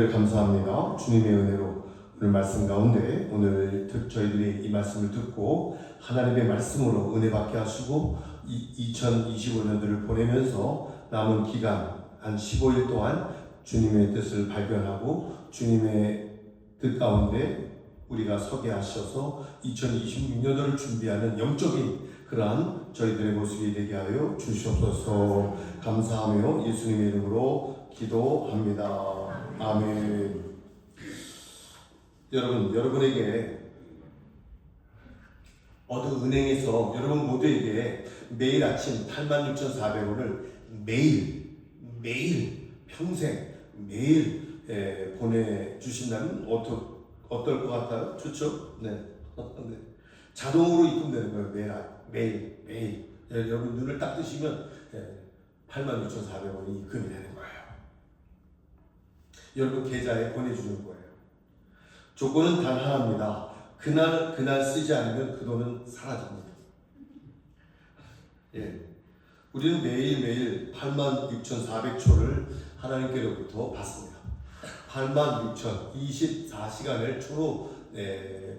은혜를 감사합니다. 주님의 은혜로 오늘 말씀 가운데 오늘 듣- 저희들이 이 말씀을 듣고 하나님의 말씀으로 은혜 받게 하시고 2025년도를 보내면서 남은 기간 한 15일 동안 주님의 뜻을 발견하고 주님의 뜻 가운데 우리가 서게 하셔서 2026년도를 준비하는 영적인 그러한 저희들의 모습이 되게 하여 주시옵소서 감사하며 예수님의 이름으로 기도합니다. 아멘. 여러분, 여러분에게 어느 은행에서 여러분 모두에게 매일 아침 86,400원을 매일, 매일, 평생, 매일 에, 보내주신다면 어떠, 어떨 것 같아요? 좋죠? 네. 네. 자동으로 입금되는 거예요. 매일, 아- 매일, 매일. 예, 여러분 눈을 딱 뜨시면 예, 86,400원이 입금이 되는. 여러분 계좌에 보내주는 거예요. 조건은 단 하나입니다. 그날 그날 쓰지 않으면 그 돈은 사라집니다. 예, 우리는 매일 매일 86,400초를 하나님께로부터 받습니다. 86,000 24시간을 초로 예,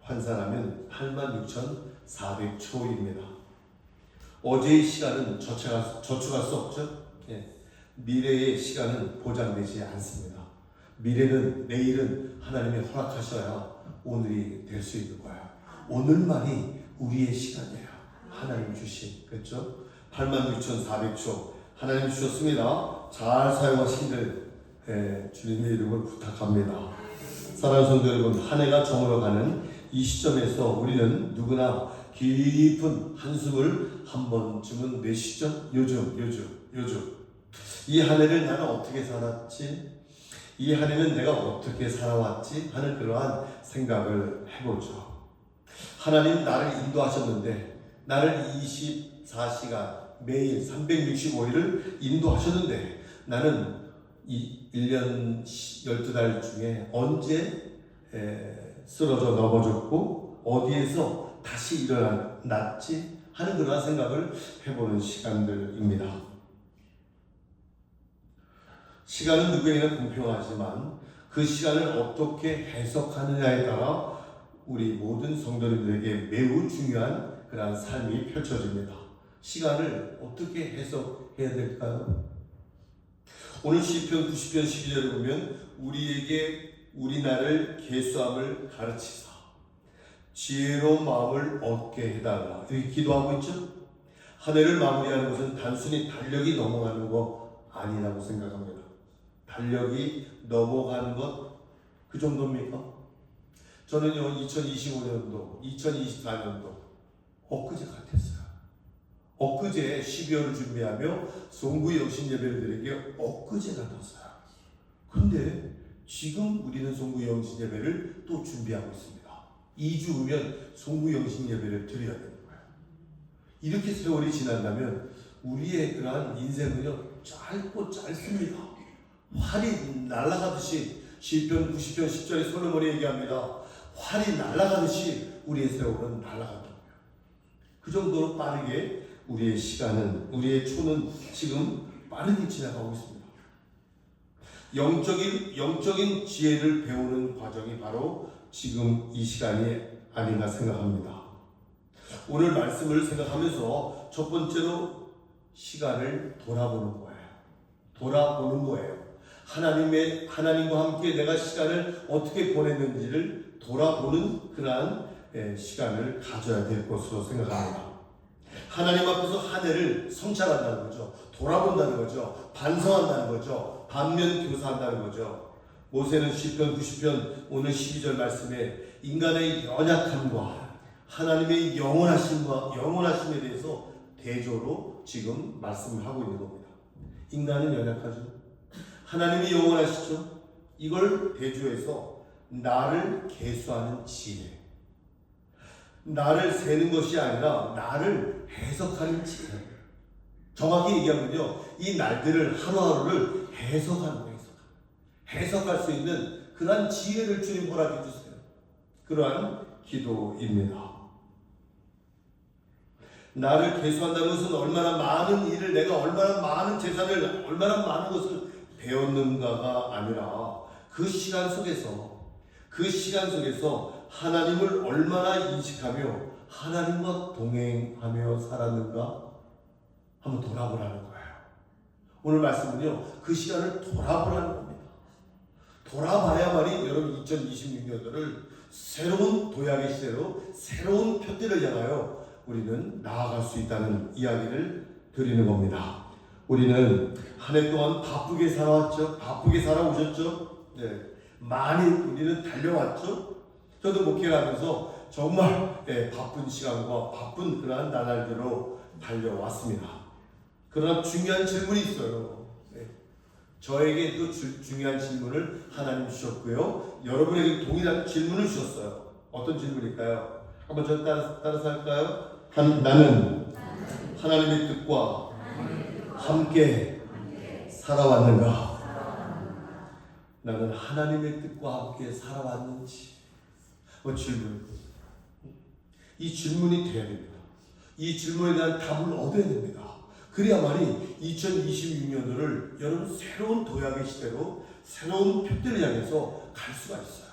환산하면 86,400초입니다. 어제의 시간은 저축할, 저축할 수 없죠. 예, 미래의 시간은 보장되지 않습니다. 미래는 내일은 하나님이 허락하셔야 오늘이 될 수 있는 거야. 오늘만이 우리의 시간이에요. 하나님 주신 그렇죠? 86,400초 하나님 주셨습니다. 잘 사용하시기를 예, 주님의 이름을 부탁합니다. 사랑하는 성도 여러분, 한 해가 저물어가는 이 시점에서 우리는 누구나 깊은 한숨을 한 번쯤은 내쉬죠? 요즘, 요즘, 요즘. 이 한 해를 나는 어떻게 살았지? 이 한 해는 내가 어떻게 살아왔지? 하는 그러한 생각을 해보죠. 하나님 나를 인도하셨는데, 나를 24시간, 매일 365일을 인도하셨는데, 나는 이 1년 12달 중에 언제 에, 쓰러져 넘어졌고, 어디에서 다시 일어났지? 하는 그러한 생각을 해보는 시간들입니다. 시간은 누구에게나 공평하지만 그 시간을 어떻게 해석하느냐에 따라 우리 모든 성도님들에게 매우 중요한 그러한 삶이 펼쳐집니다. 시간을 어떻게 해석해야 될까요? 오늘 시편 90편 12절을 보면 우리에게 우리 나를 계수함을 가르치사 지혜로운 마음을 얻게 해달라 이렇게 기도하고 있죠. 한 해를 마무리하는 것은 단순히 달력이 넘어가는 거 아니라고 생각합니다. 달력이 넘어가는 것 그 정도입니까? 저는요 2025년도, 2024년도 엊그제 같았어요. 엊그제 12월을 준비하며 송구 영신 예배를 드리게 엊그제 같았어요. 근데 지금 우리는 송구 영신 예배를 또 준비하고 있습니다. 2주 후면 송구 영신 예배를 드려야 되는 거예요. 이렇게 세월이 지난다면 우리의 그러한 인생은요 짧고 짧습니다. 활이 날아가듯이 시편 90편 10절에 솔로몬이 얘기합니다. 활이 날아가듯이 우리의 세월은 날아간다고요. 그 정도로 빠르게 우리의 시간은 우리의 초는 지금 빠르게 지나가고 있습니다. 영적인 영적인 지혜를 배우는 과정이 바로 지금 이 시간이 아닌가 생각합니다. 오늘 말씀을 생각하면서 첫 번째로 시간을 돌아보는 거예요. 돌아보는 거예요. 하나님의 하나님과 함께 내가 시간을 어떻게 보냈는지를 돌아보는 그러한 예, 시간을 가져야 될 것으로 생각합니다. 하나님 앞에서 한 해를 성찰한다는 거죠. 돌아본다는 거죠. 반성한다는 거죠. 반면 교사한다는 거죠. 모세는 시편 90편 오늘 12절 말씀에 인간의 연약함과 하나님의 영원하심과 영원하심에 대해서 대조로 지금 말씀을 하고 있는 겁니다. 인간은 연약하죠. 하나님이 영원하시죠. 이걸 대조해서 나를 계수하는 지혜. 나를 세는 것이 아니라 나를 해석하는 지혜. 정확히 얘기하면요. 이 날들을 하루하루를 해석하는 거예요. 해석할 수 있는 그러한 지혜를 주님 허락해 주세요. 그러한 기도입니다. 나를 계수한다는 것은 얼마나 많은 일을 내가 얼마나 많은 재산을 얼마나 많은 것을 배웠는가가 아니라 그 시간 속에서 그 시간 속에서 하나님을 얼마나 인식하며 하나님과 동행하며 살았는가 한번 돌아보라는 거예요. 오늘 말씀은요 그 시간을 돌아보라는 겁니다. 돌아봐야만이 여러분 2026년도를 새로운 도약의 시대로 새로운 표대를 향하여 우리는 나아갈 수 있다는 이야기를 드리는 겁니다. 우리는 한 해 동안 바쁘게 살아왔죠. 바쁘게 살아오셨죠. 네. 많이 우리는 달려왔죠. 저도 목회를 하면서 정말 예, 바쁜 시간과 바쁜 그러한 나날들로 달려왔습니다. 그러나 중요한 질문이 있어요. 네. 저에게도 주- 중요한 질문을 하나님 주셨고요. 여러분에게 동일한 질문을 주셨어요. 어떤 질문일까요? 한번 저 따라, 따라서 할까요? 한- 나는 하나님의 뜻과 함께 살아왔는가? 나는 하나님의 뜻과 함께 살아왔는지? 뭐 질문. 이 질문이 돼야 됩니다. 이 질문에 대한 답을 얻어야 됩니다. 그래야만이 2026년도를 여러분 새로운 도약의 시대로 새로운 표대를 향해서 갈 수가 있어요.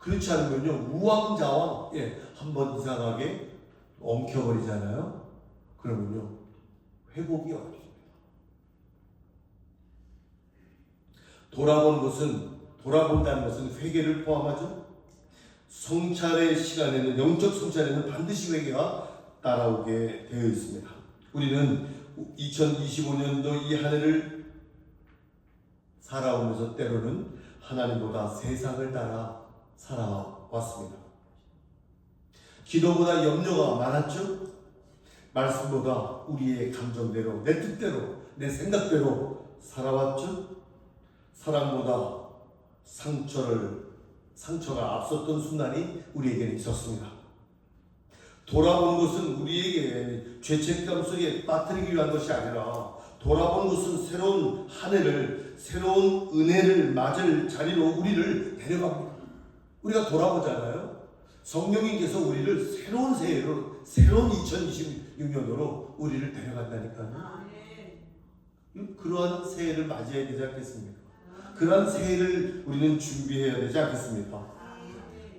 그렇지 않으면요 우왕좌왕 예, 한번 이상하게 엉켜버리잖아요. 그러면요 회복이 어렵습니다. 돌아본 것은 돌아본다는 것은 회개를 포함하죠. 성찰의 시간에는 영적 성찰에는 반드시 회개가 따라오게 되어 있습니다. 우리는 2025년도 이 한 해를 살아오면서 때로는 하나님보다 세상을 따라 살아왔습니다. 기도보다 염려가 많았죠? 말씀보다 우리의 감정대로, 내 뜻대로, 내 생각대로 살아왔죠? 사랑보다 상처를, 상처가 앞섰던 순간이 우리에게는 있었습니다. 돌아온 것은 우리에게 죄책감 속에 빠뜨리기 위한 것이 아니라 돌아본 것은 새로운 한 해를 새로운 은혜를 맞을 자리로 우리를 데려갑니다. 우리가 돌아보잖아요. 성령님께서 우리를 새로운 새해로 새로운 2026년도로 우리를 데려간다니까요. 그러한 새해를 맞이해야 되지 않겠습니까? 그러한 새해를 우리는 준비해야 되지 않겠습니까?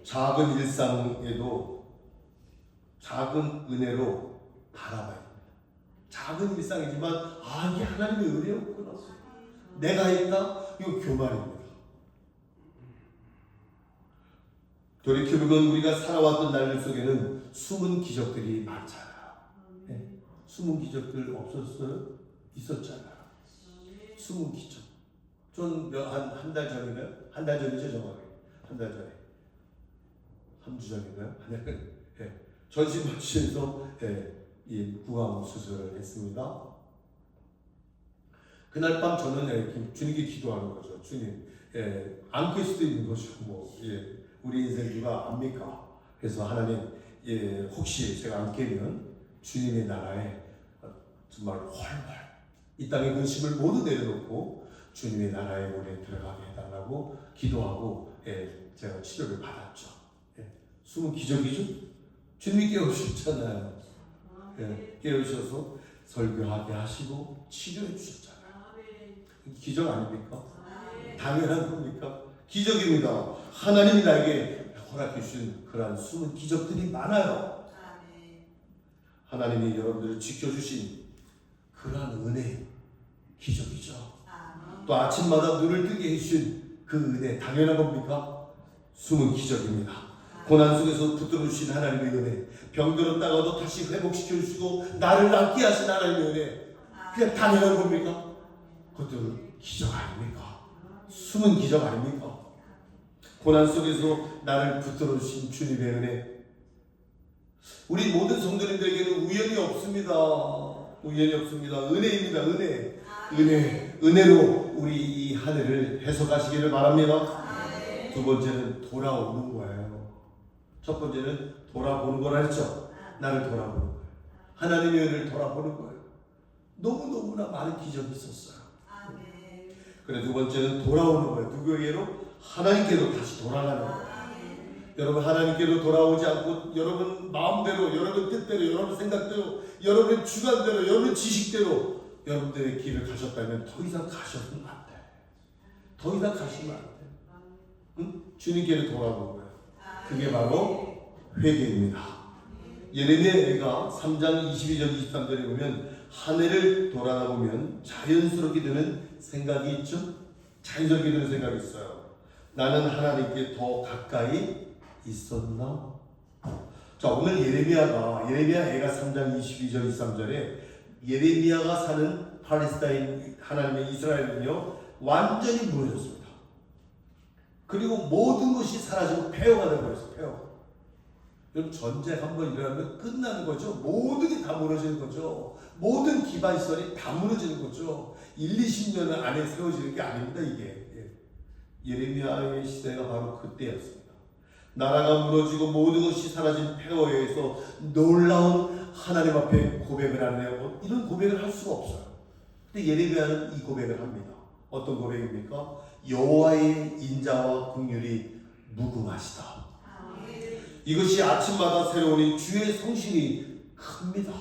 작은 일상에도 작은 은혜로 바라봐야 됩니다. 작은 일상이지만 아 이게 하나님의 은혜였구나. 내가 했다? 이거 교만입니다. 돌이켜보면 우리가 살아왔던 날들 속에는 숨은 기적들이 많잖아요. 네. 숨은 기적들 없었어요? 있었잖아요. 숨은 기적. 전한한 달 전인가요? 한 달 전이죠 정확히. 한 달 전에. 3주 전인가요? 한 달. 예. 전신마취에서 예, 이 구강 수술을 했습니다. 그날 밤 저는 예, 주님께 기도하는 거죠. 주님, 예, 안길 수도 있는 것이고 뭐 예, 우리 인생 누가 압니까? 그래서 하나님, 예, 혹시 제가 안 깨면 주님의 나라에 정말 훨훨 이 땅의 근심을 모두 내려놓고 주님의 나라에 우리 들어가게 해달라고 기도하고 예, 제가 치료를 받았죠. 예, 숨은 기적이죠. 주님이 깨우셨잖아요. 예, 깨우셔서 설교하게 하시고 치료해 주셨잖아요. 기적 아닙니까? 당연한 겁니까? 기적입니다. 하나님이 나에게 허락해 주신 그러한 숨은 기적들이 많아요. 하나님이 여러분들을 지켜주신 그러한 은혜, 기적이죠. 또 아침마다 눈을 뜨게 해주신 그 은혜, 당연한 겁니까? 숨은 기적입니다. 고난 속에서 붙들어 주신 하나님의 은혜, 병들었다가도 다시 회복시켜 주시고 나를 낫게 하신 하나님의 은혜, 그냥 당연한 겁니까? 그것도 기적 아닙니까? 숨은 기적 아닙니까? 고난 속에서 나를 붙들어 주신 주님의 은혜. 우리 모든 성도님들에게는 우연이 없습니다. 우연이 없습니다. 은혜입니다. 은혜. 은혜. 은혜로 우리 이한 해를 해석하시기를 바랍니다. 두 번째는 돌아오는 거예요. 첫 번째는 돌아보는 거라 했죠. 나를 돌아보는 거예요. 하나님의 은혜를 돌아보는 거예요. 너무너무나 많은 기적이 있었어요. 그래 두 번째는 돌아오는 거예요. 누구에게로? 하나님께로 다시 돌아가는 거예요. 여러분 하나님께로 돌아오지 않고 여러분 마음대로 여러분 뜻대로 여러분 생각대로 여러분의 주관대로 여러분 지식대로 여러분들의 길을 가셨다면 더 이상 가셔서는 안 돼. 더 이상 가시면 안 돼요. 응? 주님께로 돌아오는 거예요. 그게 바로 회개입니다. 예레미야가 3장 22절 23절에 보면 한 해를 돌아보면 자연스럽게 드는 생각이 있죠. 자연스럽게 드는 생각이 있어요. 나는 하나님께 더 가까이 있었나? 자 오늘 예레미야가 예레미야 애가 3장 22절 23절에 예레미야가 사는 팔레스타인 하나님의 이스라엘은요 완전히 무너졌습니다. 그리고 모든 것이 사라지고 폐허가 되어버렸어요. 폐허. 여러분 전쟁 한 번 일어나면 끝나는 거죠. 모든 게 다 무너지는 거죠. 모든 기반 시설이 다 무너지는 거죠. 1, 20년 안에 세워지는 게 아닙니다. 이게 예. 예레미야의 시대가 바로 그때였습니다. 나라가 무너지고 모든 것이 사라진 의해서 놀라운 하나님 앞에 고백을 하네요. 이런 고백을 할 수가 없어요. 근데 예레미야는 이 고백을 합니다. 어떤 고백입니까? 여호와의 인자와 긍휼이 무궁하시다. 이것이 아침마다 새로우니 주의 성실이 큽니다.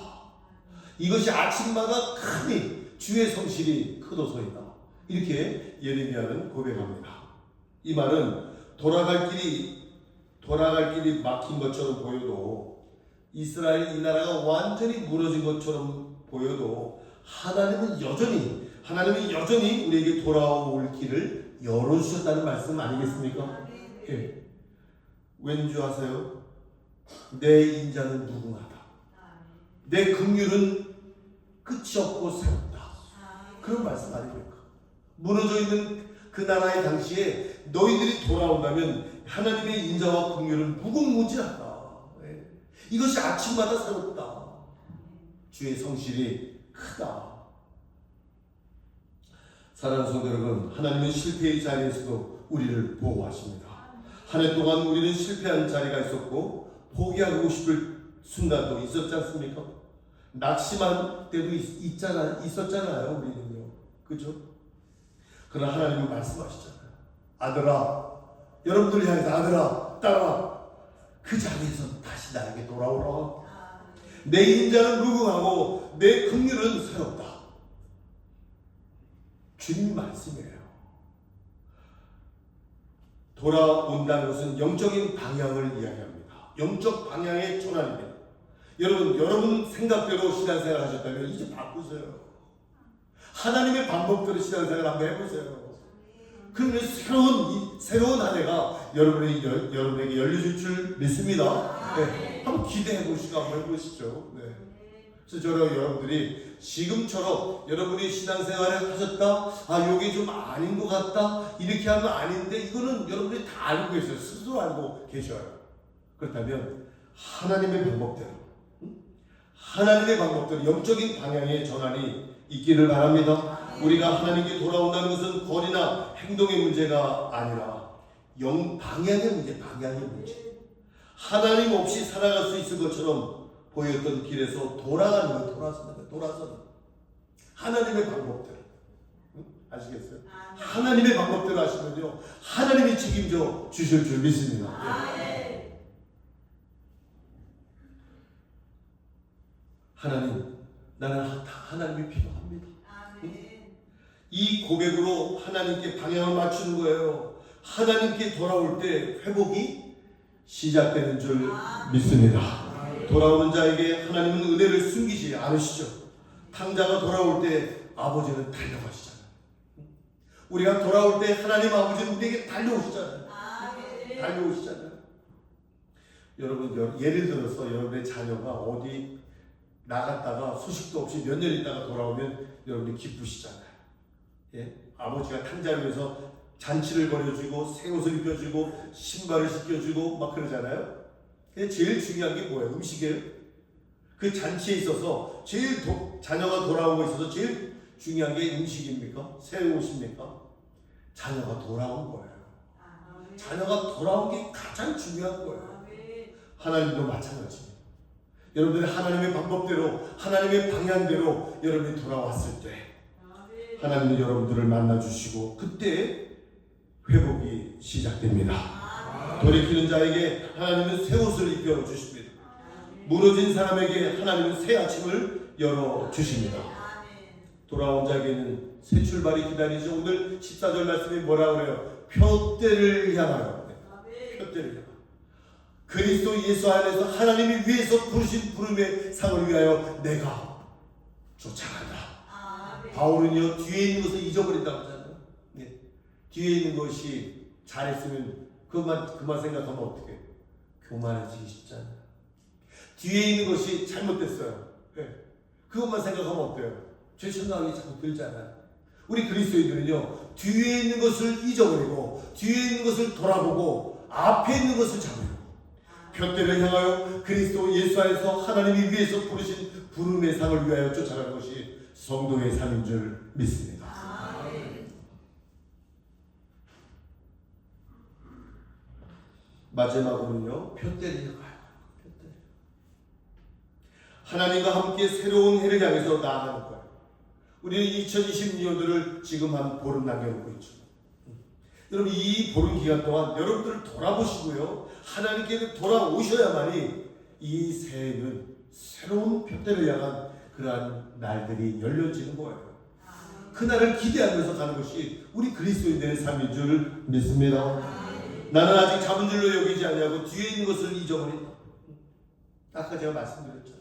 이것이 아침마다 크니 주의 성실이 크도소이다. 이렇게 예레미야는 고백합니다. 이 말은 돌아갈 길이 돌아갈 길이 막힌 것처럼 보여도 이스라엘 이 나라가 완전히 무너진 것처럼 보여도 하나님은 여전히 하나님이 여전히 우리에게 돌아올 길을 열어주셨다는 말씀 아니겠습니까? 예. 왠줄 아세요? 내 인자는 무궁하다. 내 긍휼은 끝이 없고 새롭다. 그런 말씀 아닙니까? 무너져 있는 그 나라의 당시에 너희들이 돌아온다면 하나님의 인자와 긍휼은 무궁무진하다. 예. 이것이 아침마다 새롭다. 주의 성실이 크다. 사랑하는 성도 여러분, 하나님은 실패의 자리에서도 우리를 보호하십니다. 한 해 동안 우리는 실패한 자리가 있었고 포기하고 싶을 순간도 있었지 않습니까? 낙심한 때도 있, 있잖아, 있었잖아요, 우리는요. 그죠? 그러나 하나님은 말씀하시잖아요. 아들아, 여러분들 향해서 아들아, 딸아, 그 자리에서 다시 나에게 돌아오라. 내 인자는 무궁하고 내 긍휼은 새롭다. 주님 말씀이에요. 돌아온다는 것은 영적인 방향을 이야기합니다. 영적 방향의 전환입니다. 여러분, 여러분 생각대로 신앙생활 하셨다면 이제 바꾸세요. 하나님의 방법대로 신앙생활 한번 해보세요. 그러면 새로운 이, 새로운 한 해가 여러분의 여, 여러분에게 열려질 줄 믿습니다. 네, 한번 기대해 보시고 한번 해보시죠. 네. 저는 여러분들이 지금처럼 여러분이 신앙생활을 하셨다, 아 여기 좀 아닌 것 같다 이렇게 하면 아닌데 이거는 여러분들이 다 알고 계세요. 스스로 알고 계셔요. 그렇다면 하나님의 방법대로, 응? 하나님의 방법대로 영적인 방향의 전환이 있기를 바랍니다. 우리가 하나님께 돌아온다는 것은 거리나 행동의 문제가 아니라 영 방향의 문제, 방향의 문제. 하나님 없이 살아갈 수 있을 것처럼 보였던 길에서 돌아가는 거예요. 돌아서는 거예요. 돌아서는. 하나님의 방법대로. 응? 아시겠어요? 하나님의 방법대로 하시면요. 하나님이 책임져 주실 줄 믿습니다. 예. 하나님, 나는 하- 하나님이 필요합니다. 이 고백으로 하나님께 방향을 맞추는 거예요. 하나님께 돌아올 때 회복이 시작되는 줄 믿습니다. 돌아오는 자에게 하나님은 은혜를 숨기지 않으시죠. 탕자가 돌아올 때 아버지는 달려가시잖아요. 우리가 돌아올 때 하나님 아버지는 우리에게 달려오시잖아요. 달려오시잖아요. 여러분 여- 예를 들어서 여러분의 자녀가 어디 나갔다가 소식도 없이 몇 년 있다가 돌아오면 여러분이 기쁘시잖아요. 예? 아버지가 탕자를 위해서 잔치를 벌여주고 새 옷을 입혀주고 신발을 씻겨주고 막 그러잖아요. 근데 제일 중요한 게 뭐예요? 음식이에요. 그 잔치에 있어서 제일 도- 자녀가 돌아오고 있어서 제일 중요한 게 음식입니까? 새 옷입니까? 자녀가 돌아온 거예요. 자녀가 돌아온 게 가장 중요한 거예요. 하나님도 마찬가지입니다. 여러분들이 하나님의 방법대로 하나님의 방향대로 여러분이 돌아왔을 때 하나님은 여러분들을 만나주시고 그때 회복이 시작됩니다. 돌이키는 자에게 하나님은 새 옷을 입혀 주십니다. 무너진 사람에게 하나님은 새 아침을 열어 주십니다. 돌아온 자에게는 새 출발이 기다리죠. 오늘 14절 말씀이 뭐라 그래요? 표대를 향하여. 네, 표대를 향하여. 그리스도 예수 안에서 하나님이 위에서 부르신 부름의 상을 위하여 내가 쫓아간다. 바울은요 뒤에 있는 것을 잊어버린다고 하잖아요. 네. 뒤에 있는 것이 잘했으면 그만 그만 생각하면 어떻게? 교만해지기 쉽잖아요. 뒤에 있는 것이 잘못됐어요. 네. 그것만 생각하면 어때요? 죄천당하기 자꾸 들잖아요. 우리 그리스도인들은요 뒤에 있는 것을 잊어버리고 뒤에 있는 것을 돌아보고 앞에 있는 것을 잡으려 고 표대를 향하여 그리스도 예수 안에서 하나님이 위에서 부르신 부름의 상을 위하여 쫓아가는 것이 성도의 삶인 줄 믿습니다. 마지막으로는요 표대를 향하여 표대. 하나님과 함께 새로운 해를 향해서 나아가는 거예요. 우리는 2020년도를 지금 한 보름 남겨놓고 있죠. 여러분 이 보름 기간 동안 여러분들을 돌아보시고요. 하나님께 돌아오셔야만이 이 새해는 새로운 표대를 향한 그러한 날들이 열려지는 거예요. 그날을 기대하면서 가는 것이 우리 그리스도인들의 삶인 줄 믿습니다. 나는 아직 잡은 줄로 여기지 아니하고 뒤에 있는 것을 잊어버린다. 아까 제가 말씀드렸죠.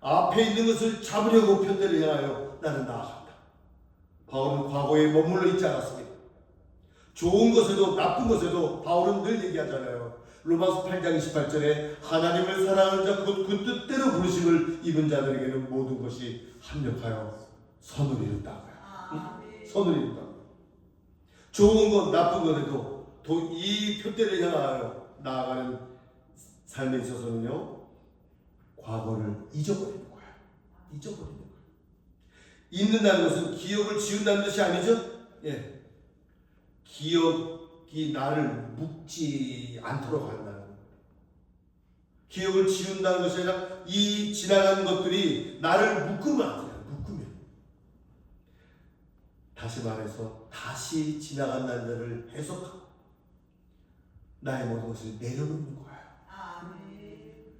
앞에 있는 것을 잡으려고 편대를 향하여 나는 나아간다. 바울은 과거에 머물러 있지 않았습니다. 좋은 것에도 나쁜 것에도 바울은 늘 얘기하잖아요. 로마서 8장 28절에 하나님을 사랑하는 자 곧 그 뜻대로 부르심을 입은 자들에게는 모든 것이 합력하여 선을 이룬다고요. 선을 이룬다. 좋은 것 나쁜 것에도 도- 이 표대를 향하여 나아가는 삶에 있어서는요 과거를 잊어버리는 거야. 잊어버리는 거야. 잊는다는 것은 기억을 지운다는 뜻이 아니죠? 예. 기억이 나를 묶지 않도록 한다는. 기억을 지운다는 것이 아니라 이 지나간 것들이 나를 묶으면 안 돼요. 묶으면. 다시 말해서 다시 지나간 날들을 해석하고 나의 모든 것을 내려놓는 거예요.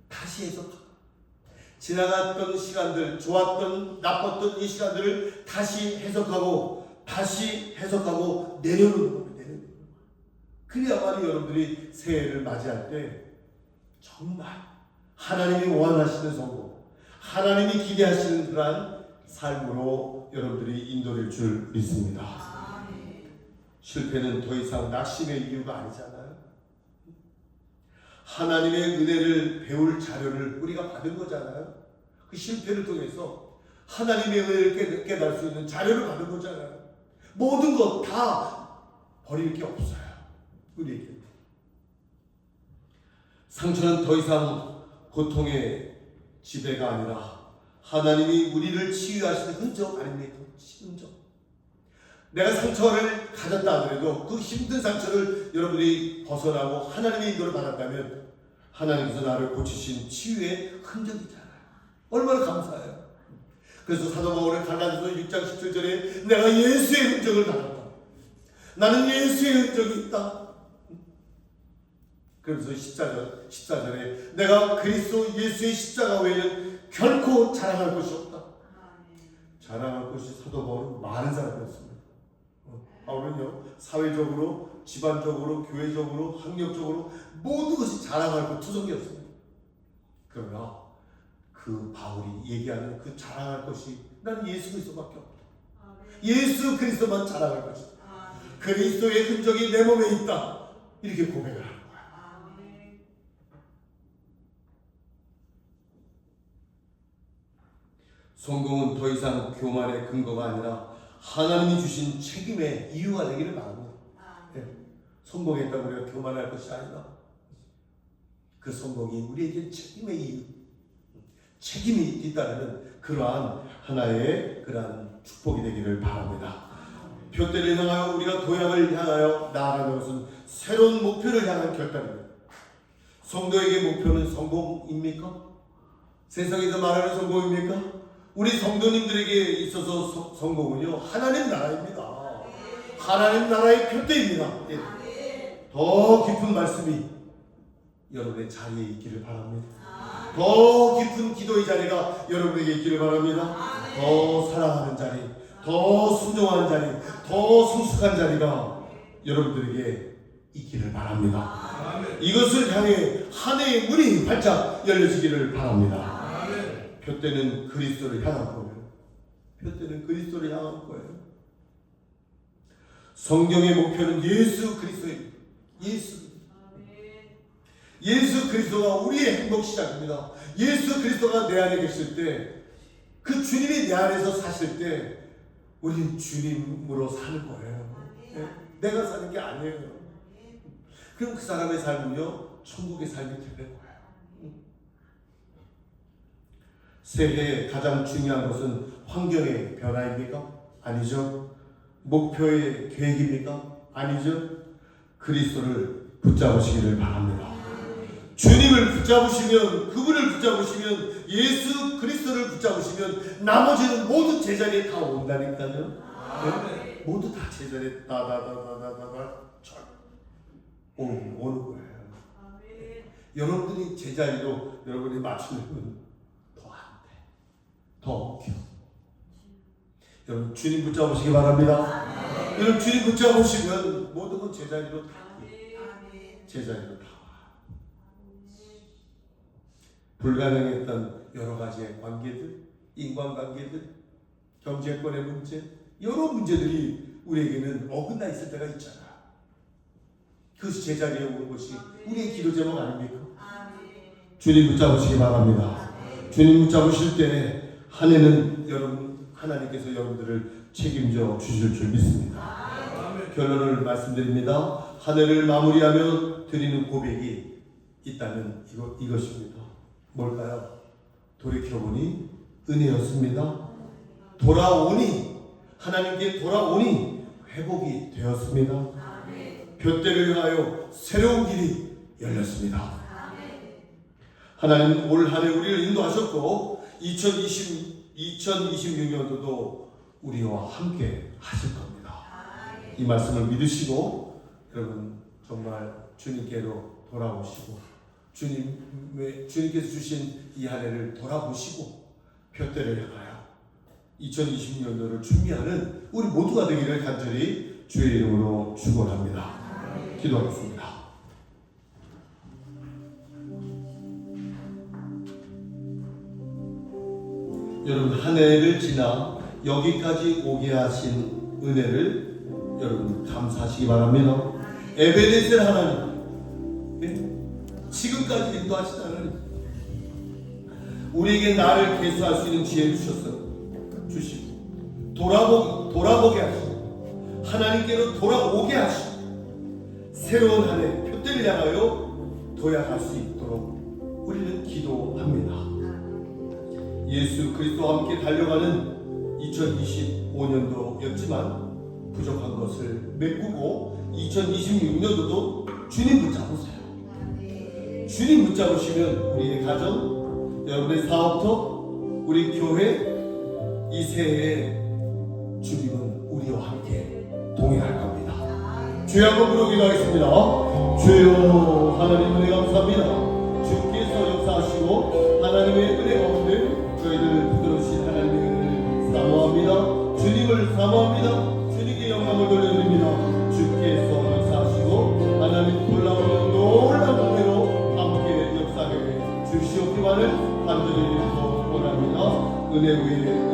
다시 해석하고 지나갔던 시간들, 좋았던, 나빴던 이 시간들을 다시 해석하고 다시 해석하고 내려놓는 겁니다. 내려놓는. 그래야만이 여러분들이 새해를 맞이할 때 정말 하나님이 원하시는 성공, 하나님이 기대하시는 그러한 삶으로 여러분들이 인도될 줄 믿습니다. 실패는 더 이상 낙심의 이유가 아니잖아요. 하나님의 은혜를 배울 자료를 우리가 받은 거잖아요. 그 실패를 통해서 하나님의 은혜를 깨- 깨달을 수 있는 자료를 받은 거잖아요. 모든 것 다 버릴 게 없어요. 우리에게. 상처는 더 이상 고통의 지배가 아니라 하나님이 우리를 치유하시는 흔적 아닙니까? 흔적. 내가 상처를 가졌다 하더라도 그 힘든 상처를 여러분이 벗어나고 하나님의 인도를 받았다면 하나님께서 나를 고치신 치유의 흔적이잖아요. 얼마나 감사해요. 그래서 사도 바울은 갈라디아서 6장 17절에 내가 예수의 흔적을 받았다. 나는 예수의 흔적이 있다. 그래서 14절, 14절에 내가 그리스도 예수의 십자가 외에는 결코 자랑할 것이 없다. 자랑할 것이 사도 바울은 많은 사람이었습니다. 어, 바울은요 사회적으로, 집안적으로, 교회적으로, 학력적으로 모든 것이 자랑할 것 투성이었습니다. 그러나 그 바울이 얘기하는 그 자랑할 것이 나는 예수 그리스도밖에 없다. 예수 그리스도만 자랑할 것이다. 그리스도의 흔적이 내 몸에 있다. 이렇게 고백을 하는 거야. 성공은 더 이상 교만의 근거가 아니라 하나님이 주신 책임의 이유가 되기를 바랍니다. 예. 성공했다고 우리가 교만할 것이 아니라 그 성공이 우리에게 책임의 이유, 책임이 있다는 그러한 하나의 그러한 축복이 되기를 바랍니다. 표대를 향하여 우리가 도약을 향하여 나아가는 것은 새로운 목표를 향한 결단입니다. 성도에게 목표는 성공입니까? 세상에서 말하는 성공입니까? 우리 성도님들에게 있어서 서- 성공은요 하나님 나라입니다. 하나님 나라의 표대입니다. 예. 더 깊은 말씀이 여러분의 자리에 있기를 바랍니다. 더 깊은 기도의 자리가 여러분에게 있기를 바랍니다. 더 사랑하는 자리, 더 순종하는 자리, 더 성숙한 자리가 여러분들에게 있기를 바랍니다. 이것을 향해 한 해의 문이 활짝 열려지기를 바랍니다. 표대는 그리스도를 향한 거예요. 표대는 그리스도를 향한 거예요. 성경의 목표는 예수 그리스도입니다. 예수. 예수 그리스도가 우리의 행복 시작입니다. 예수 그리스도가 내 안에 계실 때, 그 주님이 내 안에서 사실 때, 우리는 주님으로 사는 거예요. 예? 내가 사는 게 아니에요. 그럼 그 사람의 삶은요, 천국의 삶이 되는 거예요. 새해의 가장 중요한 것은 환경의 변화입니까? 아니죠. 목표의 계획입니까? 아니죠. 그리스도를 붙잡으시기를 바랍니다. 주님을 붙잡으시면 그분을 붙잡으시면 예수 그리스도를 붙잡으시면 나머지는 모두 제자리에 다 온다니까요. 네? 모두 다 제자리에 다다다다다다 오 오는 거예요. 여러분들이 제자리로 여러분이 맞추면 더안 돼. 더 웃겨. 여러분 주님 붙잡으시기 바랍니다. 여러분 주님 붙잡으시면 모든 건 제자리로 다 제자리로 다 와. 불가능했던 여러 가지의 관계들, 인간관계들, 경제권의 문제, 여러 문제들이 우리에게는 어긋나 있을 때가 있잖아. 그것이 제자리에 오는 것이 우리의 기도 제목 아닙니까? 주님 붙잡으시기 바랍니다. 주님 붙잡으실 때 한 해는 여러분 하나님께서 여러분들을 책임져 주실 줄 믿습니다. 결론을 말씀드립니다. 한 해를 마무리하며 드리는 고백이 있다면 이거 이것입니다. 뭘까요? 돌이켜보니 은혜였습니다. 돌아오니 하나님께 돌아오니 회복이 되었습니다. 볕대를 향하여 새로운 길이 열렸습니다. 하나님 올 한해 우리를 인도하셨고 2020 2026년도도 우리와 함께 하실 겁니다. 이 말씀을 믿으시고 여러분 정말 주님께로 돌아오시고 주님의 주님께서 주신 이 한 해를 돌아보시고 볕대를 향하여 2026년도를 준비하는 우리 모두가 되기를 간절히 주의 이름으로 축원합니다. 기도하겠습니다. 여러분 한 해를 지나 여기까지 오게 하신 은혜를 여러분 감사하시기 바랍니다. 에베네셀 하나님, 인도하신 하나님, 우리에게 나를 계수할 수 있는 지혜를 주셨어 주시고 돌아보 돌아보게 하시고 하나님께로 돌아오게 하시고 새로운 한 해 표대를 향하여 도약할 수 있도록 우리는 기도합니다. 예수 그리스도와 함께 달려가는 2025년도 였지만 부족한 것을 메꾸고 2026년도도 주님 붙잡으세요. 주님 붙잡으시면 우리의 가정, 여러분의 사업터, 우리 교회 이 새해에 주님은 우리와 함께 동행할 겁니다. 주여 한번 부르 기도 하겠습니다. 주여 하나님 은혜 감사합니다. 주께서 역사하시고 하나님의 은혜 가운데 저희들을 붙들어주신 하나님의 은혜를 사모합니다. 주님을 사모합니다. 함께